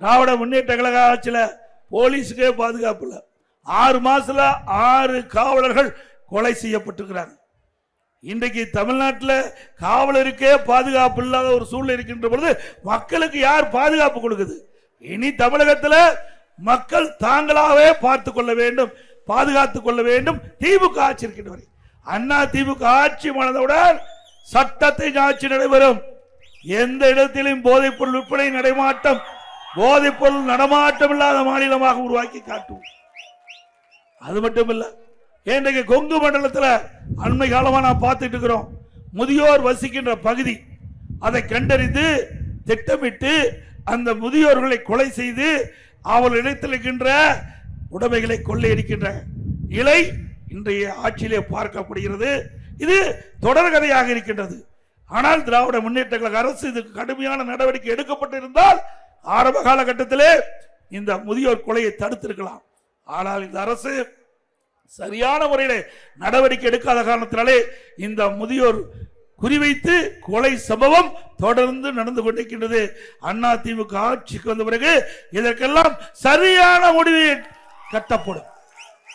திராவிட முன்னேற்ற கழக ஆட்சியில் போலீஸுக்கே பாதுகாப்பு இல்லை. ஆறு மாதத்தில் ஆறு காவலர்கள் கொலை செய்யப்பட்டிருக்கிறாங்க. இன்றைக்கு தமிழ்நாட்டில் காவலருக்கே பாதுகாப்பு இல்லாத ஒரு சூழ்நிலை இருக்கின்ற பொழுது மக்களுக்கு யார் பாதுகாப்பு கொடுக்குது? இனி தமிழகத்தில் மக்கள் தாங்களாகவே பார்த்து கொள்ள வேண்டும் பாதுகாத்துக் கொள்ள வேண்டும். திமுக ஆட்சி இருக்கின்றவரை அண்ணா திமுக ஆட்சி மனதவுடன் சட்டத்தை ஆட்சி நடைபெறும். எந்த இடத்திலும் போதைப் பொருள் விற்பனை நடைமாட்டம் போதைப் பொருள் நடமாட்டம் இல்லாத மாநிலமாக உருவாக்கி காட்டுவோம் அது மட்டும் இல்ல இன்றைக்கு கொங்கு மண்டலத்தில் அண்மை காலமாக நான் பார்த்துட்டு இருக்கிறோம் முதியோர் வசிக்கின்ற பகுதி அதை கண்டறிந்து திட்டமிட்டு அந்த முதியோர்களை கொலை செய்து அவர்களிடத்தில் இருக்கின்ற உடைமைகளை கொள்ளையடிக்கின்ற இலை இன்றைய ஆட்சியிலே பார்க்கப்படுகிறது. இது தொடர்கதையாக இருக்கின்றது. ஆனால் திராவிட முன்னேற்ற கழக அரசு இதுக்கு கடுமையான நடவடிக்கை எடுக்கப்பட்டிருந்தால் ஆரம்ப காலகட்டத்திலே இந்த முதியோர் கொலையை தடுத்திருக்கலாம். ஆனால் இந்த அரசு சரியான முறையில் நடவடிக்கை எடுக்காத காரணத்தினாலே இந்த முதியோர் குறிவைத்து கொலை சம்பவம் தொடர்ந்து நடந்து கொண்டிருக்கின்றது. அண்ணா திமுக ஆட்சிக்கு வந்த பிறகு இதற்கெல்லாம் சரியான முடிவு கட்டப்படும்.